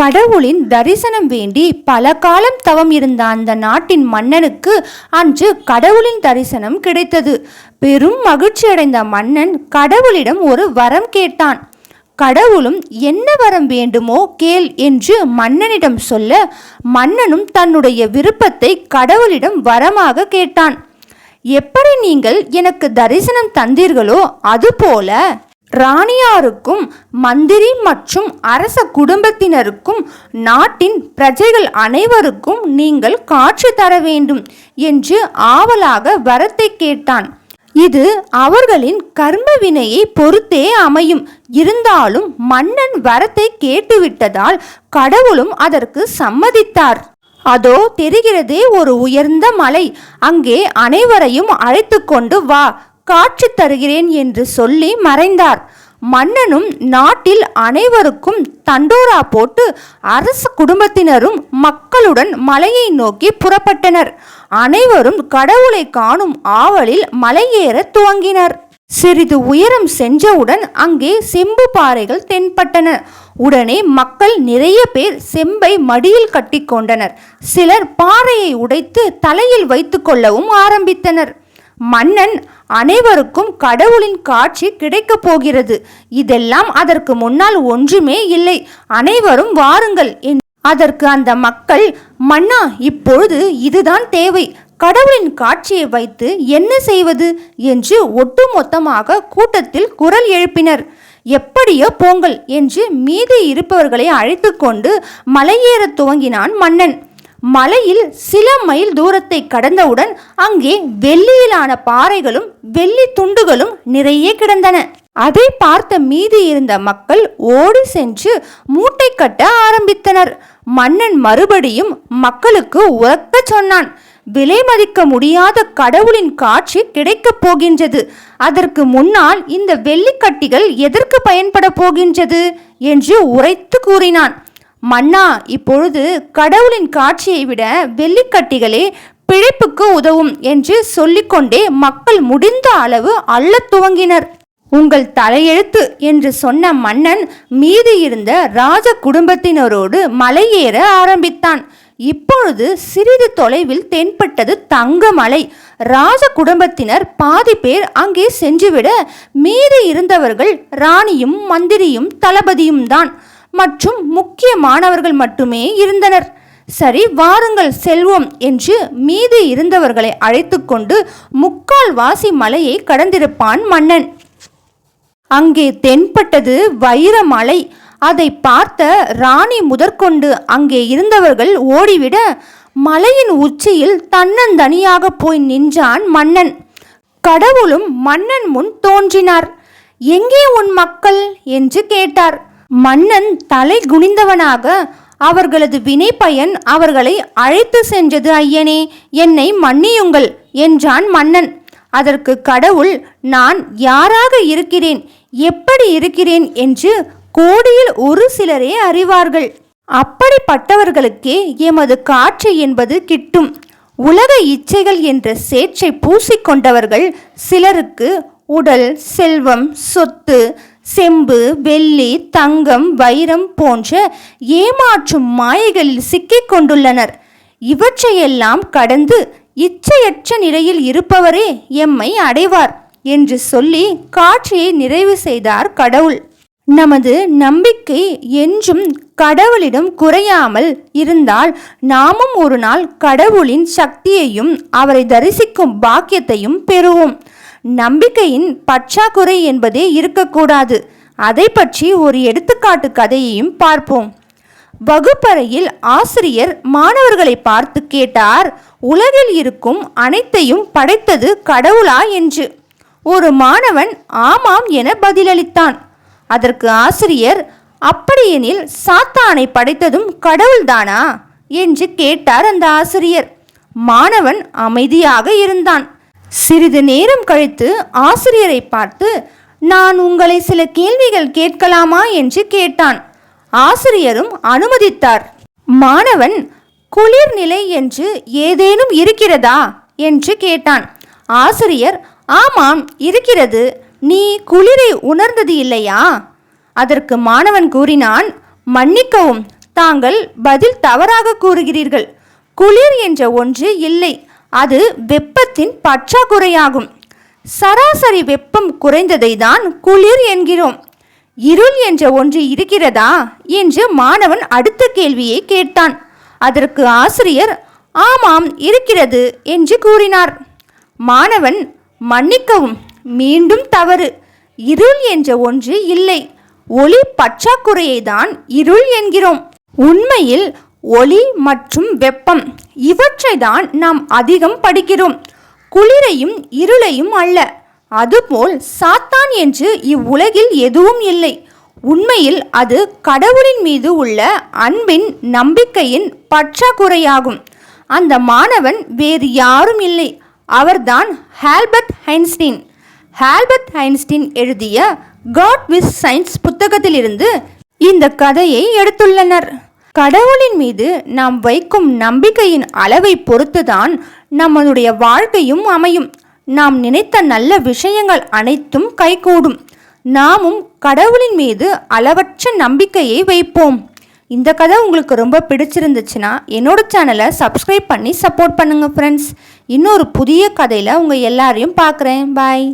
கடவுளின் தரிசனம் வேண்டி பல காலம் தவம் இருந்த அந்த நாட்டின் மன்னனுக்கு அன்று கடவுளின் தரிசனம் கிடைத்தது. பெரும் மகிழ்ச்சி அடைந்த மன்னன் கடவுளிடம் ஒரு வரம் கேட்டான். கடவுளும் என்ன வரம் வேண்டுமோ கேள் என்று மன்னனிடம் சொல்ல மன்னனும் தன்னுடைய விருப்பத்தை கடவுளிடம் வரமாக கேட்டான். எப்படி நீங்கள் எனக்கு தரிசனம் தந்தீர்களோ அதுபோல ராணியாருக்கும் மந்திரி மற்றும் அரச குடும்பத்தினருக்கும் நாட்டின் பிரஜைகள் அனைவருக்கும் நீங்கள் காட்சி தர வேண்டும் என்று ஆவலாக வரத்தை கேட்டான். இது அவர்களின் கர்ம வினையை பொறுத்தே அமையும். இருந்தாலும் மன்னன் வரத்தை கேட்டுவிட்டதால் கடவுளும் அதற்கு சம்மதித்தார். அதோ தெரிகிறதே ஒரு உயர்ந்த மலை. அங்கே அனைவரையும் அழைத்து கொண்டு வா. காட்சி தருகிறேன் என்று சொல்லி மறைந்தார். மன்னனும் நாட்டில் அனைவருக்கும் தண்டோரா போட்டு அரச குடும்பத்தினரும் மக்களுடன் மலையை நோக்கி புறப்பட்டனர். அனைவரும் கடவுளை காணும் ஆவலில் மலையேற துவங்கினர். சிறிது உயரம் சென்றவுடன் அங்கே செம்பு பாறைகள் தென்பட்டன. உடனே மக்கள் நிறைய பேர் செம்பை மடியில் கட்டிக்கொண்டனர் சிலர் பாறையை உடைத்து தலையில் வைத்துக்கொள்ளவும் ஆரம்பித்தனர். மன்னன் அனைவருக்கும் கடவுளின் காட்சி கிடைக்கப் போகிறது. இதெல்லாம் அதற்கு முன்னால் ஒன்றுமே இல்லை. அனைவரும் வாருங்கள் என். அதற்கு அந்த மக்கள் மன்னா இப்பொழுது இதுதான் தேவை. கடவுளின் காட்சியை வைத்து என்ன செய்வது? என்று ஒட்டுமொத்தமாக கூட்டத்தில் குரல் எழுப்பினர். எப்படியோ போங்கள் என்று மீதி இருப்பவர்களை அழைத்து கொண்டு மலையேற துவங்கினான் மன்னன். மலையில் சில மைல் தூரத்தை கடந்தவுடன் அங்கே வெள்ளியிலான பாறைகளும் வெள்ளி துண்டுகளும் நிறைய கிடந்தன. அதை பார்த்த மீதி இருந்த மக்கள் ஓடி சென்று மூட்டை கட்ட ஆரம்பித்தனர். மன்னன் மறுபடியும் மக்களுக்கு உறக்கச் சொன்னான் விலை மதிக்க முடியாத கடவுளின் காட்சி கிடைக்கப் போகின்றது. அதற்கு முன்னால் இந்த வெள்ளிக்கட்டிகள் எதற்கு பயன்பட போகின்றது? என்று உரைத்து கூறினான். மன்னா இப்பொழுது கடவுளின் காட்சியை விட வெள்ளிக்கட்டிகளே பிழைப்புக்கு உதவும் என்று சொல்லிக்கொண்டே மக்கள் முடிந்த அளவு அள்ளத் துவங்கினர். உங்கள் தலையெழுத்து என்று சொன்ன மன்னன் மீதி இருந்த ராஜ குடும்பத்தினரோடு மலையேற ஆரம்பித்தான். இப்பொழுது சிறிது தொலைவில் தென்பட்டது தங்கமலை. ராஜ குடும்பத்தினர் பாதி பேர் அங்கே சென்றுவிட மீதி இருந்தவர்கள் ராணியும் மந்திரியும் தளபதியும் தான் மற்றும் முக்கிய மாணவர்கள் மட்டுமே இருந்தனர். சரி வாருங்கள் செல்வோம் என்று மீதி இருந்தவர்களை அழைத்து கொண்டு முக்கால் வாசி மலையை கடந்திருப்பான் மன்னன். அங்கே தென்பட்டது வைரமலை அதை பார்த்த ராணி முதற்கொண்டு அங்கே இருந்தவர்கள் ஓடிவிட மலையின் உச்சியில் தன்னந்தனியாக போய் நின்றான் மன்னன். கடவுளும் மன்னன் முன் தோன்றினார். எங்கே உன் மக்கள்? என்று கேட்டார். மன்னன் தலை குனிந்தவனாக அவர்களது வினை பயன் அவர்களை அழைத்து சென்றது ஐயனே என்னை மன்னியுங்கள் என்றான் மன்னன். அதற்கு கடவுள் நான் யாராக இருக்கிறேன் எப்படி இருக்கிறேன் என்று கோடியில் ஒரு சிலரே அறிவார்கள். அப்படிப்பட்டவர்களுக்கே எமது காட்சி என்பது கிட்டும். உலக இச்சைகள் என்ற சேற்றை பூசிக்கொண்டவர்கள் சிலருக்கு உடல் செல்வம் சொத்து செம்பு வெள்ளி தங்கம் வைரம் போன்ற ஏமாற்றும் மாயைகளில் சிக்கிக் கொண்டுள்ளனர். இவற்றையெல்லாம் கடந்து இச்சையற்ற நிலையில் இருப்பவரே எம்மை அடைவார் என்று சொல்லி காட்சியை நிறைவு செய்தார் கடவுள். நமது நம்பிக்கை என்றும் கடவுளிடம் குறையாமல் இருந்தால் நாமும் ஒரு நாள் கடவுளின் சக்தியையும் அவரை தரிசிக்கும் பாக்கியத்தையும் பெறுவோம். நம்பிக்கையின் பற்றாக்குறை என்பதே இருக்கக்கூடாது. அதை பற்றி ஒரு எடுத்துக்காட்டு கதையையும் பார்ப்போம். வகுப்பறையில் ஆசிரியர் மாணவர்களை பார்த்து கேட்டார் உலகில் இருக்கும் அனைத்தையும் படைத்தது கடவுளா என்று? ஒரு மாணவன் ஆமாம் என பதிலளித்தான். அதற்கு ஆசிரியர் அப்படியெனில் சாத்தானை படைத்ததும் கடவுள்தானா? என்று கேட்டார் அந்த ஆசிரியர். மாணவன் அமைதியாக இருந்தான். சிறிது நேரம் கழித்து ஆசிரியரை பார்த்து நான் உங்களை சில கேள்விகள் கேட்கலாமா? என்று கேட்டான். ஆசிரியரும் அனுமதித்தார். மாணவன் குளிர்நிலை என்று ஏதேனும் இருக்கிறதா? என்று கேட்டான். ஆசிரியர் ஆமாம் இருக்கிறது. நீ குளிரை உணர்ந்தது இல்லையா? அதற்கு மாணவன் கூறினான் மன்னிக்கவும் தாங்கள் பதில் தவறாக கூறுகிறீர்கள். குளிர் என்ற ஒன்று இல்லை. அது வெப்பத்தின் பற்றாக்குறையாகும். சராசரி வெப்பம் குறைந்ததை தான் குளிர் என்கிறோம். இருள் என்ற ஒன்று இருக்கிறதா என்று மாணவன் அடுத்த கேள்வியை கேட்டான். அதற்கு ஆசிரியர் ஆமாம் இருக்கிறது என்று கூறினார். மாணவன் மன்னிக்கவும் மீண்டும் தவறு. இருள் என்ற ஒன்று இல்லை. ஒளி பற்றாக்குறையை தான் இருள் என்கிறோம். உண்மையில் ஒளி மற்றும் வெப்பம் இவற்றை தான் நாம் அதிகம் படிக்கிறோம். குளிரையும் இருளையும் அல்ல. அதுபோல் சாத்தான் என்று இவ்வுலகில் எதுவும் இல்லை. உண்மையில் அது கடவுளின் மீது உள்ள அன்பின் நம்பிக்கையின் பற்றாக்குறையாகும். அந்த மாணவன் வேறு யாரும் இல்லை. அவர்தான் ஹால்பர்ட் ஹைன்ஸ்டீன். ஹால்பர்ட் ஹைன்ஸ்டீன் எழுதிய காட் வித் சயின்ஸ் புத்தகத்திலிருந்து இந்த கதையை எடுத்துள்ளனர். கடவுளின் மீது நாம் வைக்கும் நம்பிக்கையின் அளவை பொறுத்துதான் நம்மளுடைய வாழ்க்கையும் அமையும். நாம் நினைத்த நல்ல விஷயங்கள் அனைத்தும் கைகூடும். நாமும் கடவுளின் மீது அளவற்ற நம்பிக்கையை வைப்போம். இந்த கதை உங்களுக்கு ரொம்ப பிடிச்சிருந்துச்சுன்னா என்னோட சேனலை சப்ஸ்கிரைப் பண்ணி சப்போர்ட் பண்ணுங்கள் ஃப்ரெண்ட்ஸ் இன்னொரு புதிய கதையில் உங்கள் எல்லாரையும் பார்க்குறேன். பாய்